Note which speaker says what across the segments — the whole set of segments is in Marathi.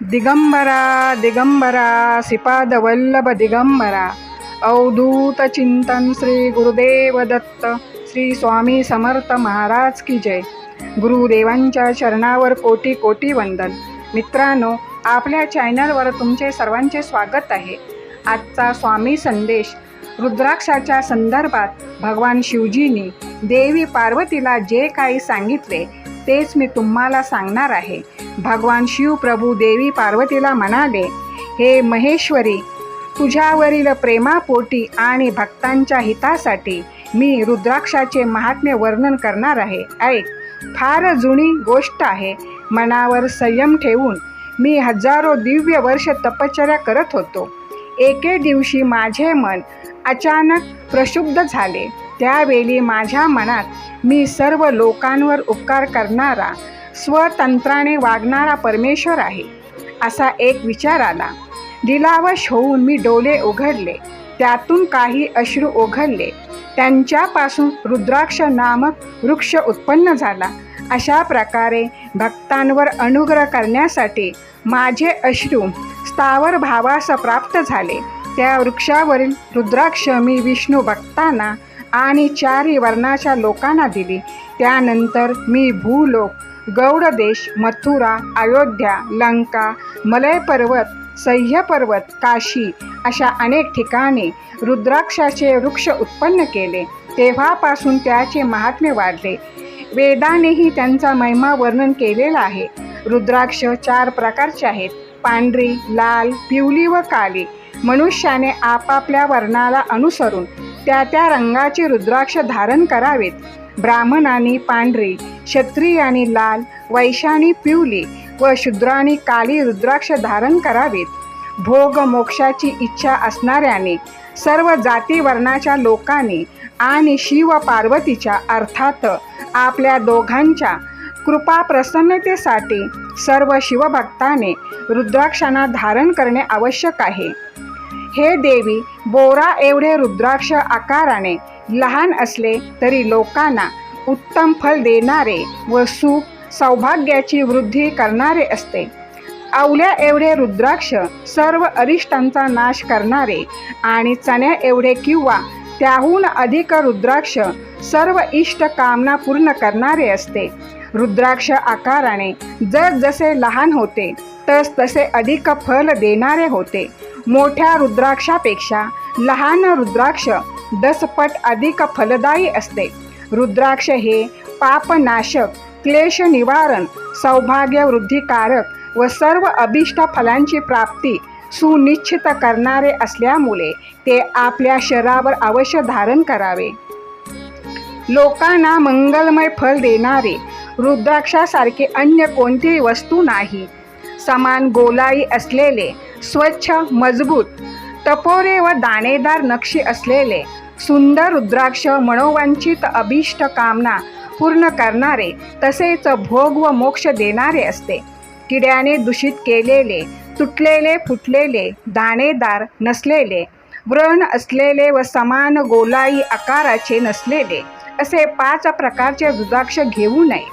Speaker 1: दिगंबरा दिगंबरा श्रीपाद वल्लभ दिगंबरा अवधूत चिंतन श्री गुरुदेव दत्त श्री स्वामी समर्थ महाराज की जय। गुरुदेवांच्या चरणावर कोटी कोटी वंदन। मित्रांनो आपल्या चॅनलवर तुमचे सर्वांचे स्वागत आहे. आजचा स्वामी संदेश रुद्राक्षाच्या संदर्भात भगवान शिवजींनी देवी पार्वतीला जे काही सांगितले तेच मी तुम्हाला सांगणार आहे. भगवान शिव प्रभू देवी पार्वतीला म्हणाले हे महेश्वरी तुझ्यावरील प्रेमापोटी आणि भक्तांच्या हितासाठी मी रुद्राक्षाचे महात्म्य वर्णन करणार आहे. ऐक फार जुनी गोष्ट आहे. मनावर संयम ठेवून मी हजारो दिव्य वर्ष तपश्चर्या करत होतो. एके दिवशी माझे मन अचानक प्रशुद्ध झाले. त्यावेळी माझ्या मनात मी सर्व लोकांवर उपकार करणारा स्वतंत्राने वागणारा परमेश्वर आहे असा एक विचार आला. दिलावश होऊन मी डोले उघडले. त्यातून काही अश्रू ओघडले त्यांच्यापासून रुद्राक्ष नामक वृक्ष उत्पन्न झाला. अशा प्रकारे भक्तांवर अनुग्रह करण्यासाठी माझे अश्रू स्थावर भावास प्राप्त झाले. त्या वृक्षावरील रुद्राक्ष मी विष्णू भक्तांना आणि चारही वर्णाच्या लोकांना दिली. त्यानंतर मी भूलोक गौडदेश मथुरा अयोध्या लंका मलय पर्वत सह्य पर्वत काशी अशा अनेक ठिकाणी रुद्राक्षाचे वृक्ष उत्पन्न केले. तेव्हापासून त्याचे महात्म्य वाढले. वेदानेही त्यांचा महिमा वर्णन केलेला आहे. रुद्राक्ष चार प्रकारचे आहेत. पांढरी लाल पिवली व काली. मनुष्याने आपापल्या वर्णाला अनुसरून त्या त्या रंगाचे रुद्राक्ष धारण करावेत. ब्राह्मणांनी पांढरी क्षत्रियानी लाल वैशाने पिवली व शूद्रांनी काली रुद्राक्ष धारण करावेत. भोग मोक्षाची इच्छा असणाऱ्याने सर्व जाती वर्णाच्या लोकांनी आणि शिव पार्वतीच्या अर्थात आपल्या दोघांच्या कृपा प्रसन्नतेसाठी सर्व शिवभक्ताने रुद्राक्षांना धारण करणे आवश्यक आहे. हे देवी बोरा एवढे रुद्राक्ष आकाराने लहान असले तरी लोकांना उत्तम फल देणारे व सुख सौभाग्याची वृद्धी करणारे असते. आवल्या एवढे रुद्राक्ष सर्व अरिष्टांचा नाश करणारे आणि चण्या एवढे किंवा त्याहून अधिक रुद्राक्ष सर्व इष्ट कामना पूर्ण करणारे असते. रुद्राक्ष आकाराने जसे लहान होते तस तसे अधिक फल देणारे होते. मोठ्या रुद्राक्षापेक्षा लहान रुद्राक्ष दसपट अधिक फलदायी असते. रुद्राक्ष हे पापनाशक क्लेश निवारण सौभाग्य वृद्धिकारक व सर्व अभिष्ट फलांची प्राप्ती सुनिश्चित करणारे असल्यामुळे ते आपल्या शरीरावर अवश्य धारण करावे. लोकांना मंगलमय फल देणारे रुद्राक्षासारखे अन्य कोणतीही वस्तू नाही. समान गोलाई असलेले स्वच्छ मजबूत टपोरे व दाणेदार नक्षी असलेले सुंदर रुद्राक्ष मनोवांचित अभिष्ट कामना पूर्ण करणारे तसेच भोग व मोक्ष देणारे असते. किड्याने दूषित केलेले तुटलेले फुटलेले दाणेदार नसलेले व्रण असलेले व समान गोलाई आकाराचे नसलेले असे पाच प्रकारचे रुद्राक्ष घेऊ नये.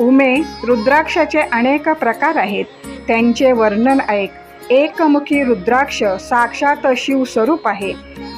Speaker 1: उमे रुद्राक्षाचे अनेक प्रकार आहेत. त्यांचे वर्णन ऐक. एकमुखी रुद्राक्ष साक्षात शिवस्वरूप आहे.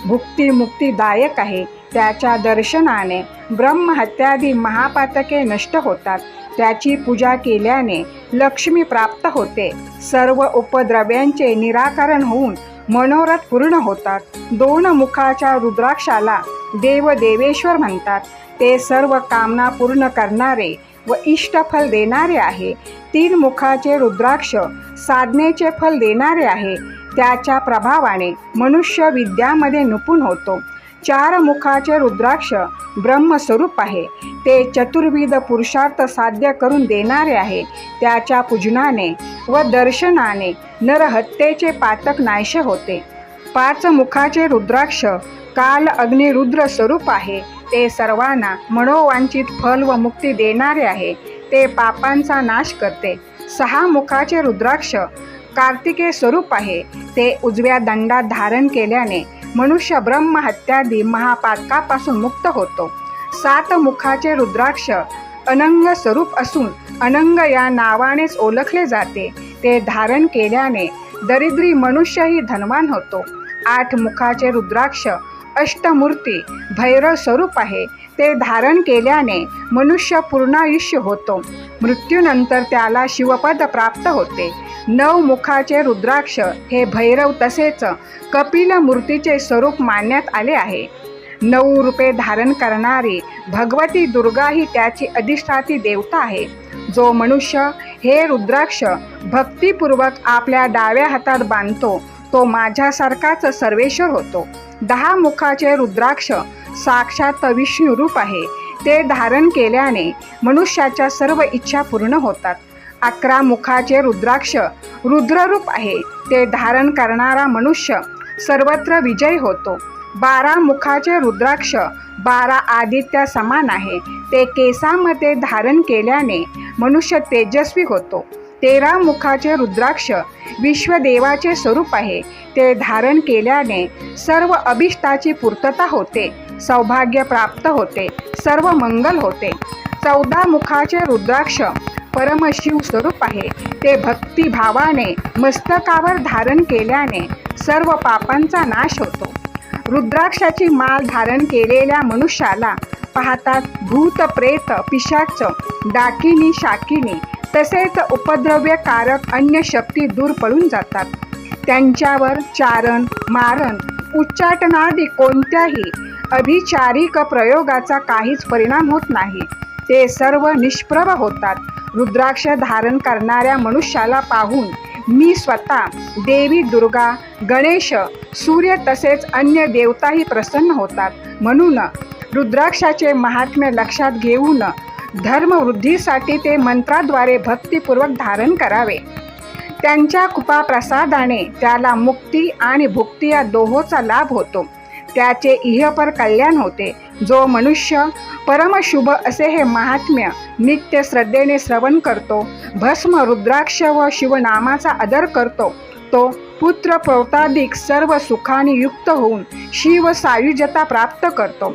Speaker 1: भुक्ती मुक्तीदायक आहे. त्याच्या दर्शनाने ब्रह्महत्यादी महापातके नष्ट होतात. त्याची पूजा केल्याने लक्ष्मी प्राप्त होते. सर्व उपद्रव्यांचे निराकरण होऊन मनोरथ पूर्ण होतात. दोन मुखाच्या रुद्राक्षाला देव देवेश्वर म्हणतात. ते सर्व कामना पूर्ण करणारे व इष्टफल देणारे आहे. तीन मुखाचे रुद्राक्ष साधनेचे फल देणारे आहे. त्याच्या प्रभावाने मनुष्य विद्यामध्ये निपुण होतो. चार मुखाचे रुद्राक्ष ब्रह्मस्वरूप आहे. ते चतुर्विध पुरुषार्थ साध्य करून देणारे आहे. त्याच्या पूजनाने व दर्शनाने नरहत्येचे पातक नाश होते. पाच मुखाचे रुद्राक्ष काल अग्निरुद्र स्वरूप आहे. ते सर्वांना मनोवांछित फल व मुक्ती देणारे आहे. ते पापांचा नाश करते. सहा मुखाचे रुद्राक्ष कार्तिके स्वरूप आहे. ते उजव्या दंडात धारण केल्याने मनुष्य ब्रह्महत्यादी महापातकापासून मुक्त होतो. सात मुखाचे रुद्राक्ष अनंग स्वरूप असून अनंग या नावानेच ओळखले जाते. ते धारण केल्याने दरिद्री मनुष्यही धनवान होतो. आठ मुखाचे रुद्राक्ष अष्टमूर्ती भैरव स्वरूप आहे. ते धारण केल्याने मनुष्य पूर्णायुष्य होतो. मृत्यूनंतर त्याला शिवपद प्राप्त होते. नऊ मुखाचे रुद्राक्ष हे भैरव तसेच कपिल मूर्तीचे स्वरूप मानण्यात आले आहे. नऊ रूपे धारण करणारी भगवती दुर्गा ही त्याची अधिष्ठाती देवता आहे. जो मनुष्य हे रुद्राक्ष भक्तिपूर्वक आपल्या डाव्या हातात बांधतो तो माझ्यासारखाच सर्वेश्वर होतो. दहा मुखाचे रुद्राक्ष साक्षात विष्णू रूप आहे. ते धारण केल्याने मनुष्याच्या सर्व इच्छा पूर्ण होतात. अकरा मुखाचे रुद्राक्ष रुद्ररूप आहे. ते धारण करणारा मनुष्य सर्वत्र विजय होतो. बारा मुखाचे रुद्राक्ष बारा आदित्य समान आहे. ते केसामध्ये धारण केल्याने मनुष्य तेजस्वी होतो. तेरा मुखाचे रुद्राक्ष विश्वदेवाचे स्वरूप आहे. ते धारण केल्याने सर्व अभिष्टाची पूर्तता होते सौभाग्य प्राप्त होते सर्व मंगल होते. चौदा मुखाचे रुद्राक्ष परमशिव स्वरूप आहे. ते भक्तिभावाने मस्तकावर धारण केल्याने सर्व पापांचा नाश होतो. रुद्राक्षाची माल धारण केलेल्या मनुष्याला पाहतात भूत प्रेत पिशाच डाकिनी शाकिनी तसेच उपद्रव्यकारक अन्य शक्ती दूर पळून जातात. त्यांच्यावर चारण मारण उच्चाटनादी कोणत्याही अभिचारिक प्रयोगाचा काहीच परिणाम होत नाही. ते सर्व निष्प्रभ होतात. रुद्राक्ष धारण करणाऱ्या मनुष्याला पाहून मी स्वतः देवी दुर्गा गणेश सूर्य तसेच अन्य देवताही प्रसन्न होतात. म्हणून रुद्राक्षाचे महात्म्य लक्षात घेऊन धर्मवृद्धीसाठी ते मंत्राद्वारे भक्तिपूर्वक धारण करावे. त्यांच्या कृपा प्रसादाने त्याला मुक्ती आणि भुक्ती या दोहोचा लाभ होतो. त्याचे इहपर कल्याण होते. जो मनुष्य परमशुभ असे हे महात्म्य नित्य श्रद्धेने श्रवण करतो भस्म रुद्राक्ष व शिवनामाचा आदर करतो तो पुत्र पौताधिक सर्व सुखाने युक्त होऊन शिव सायुजता प्राप्त करतो.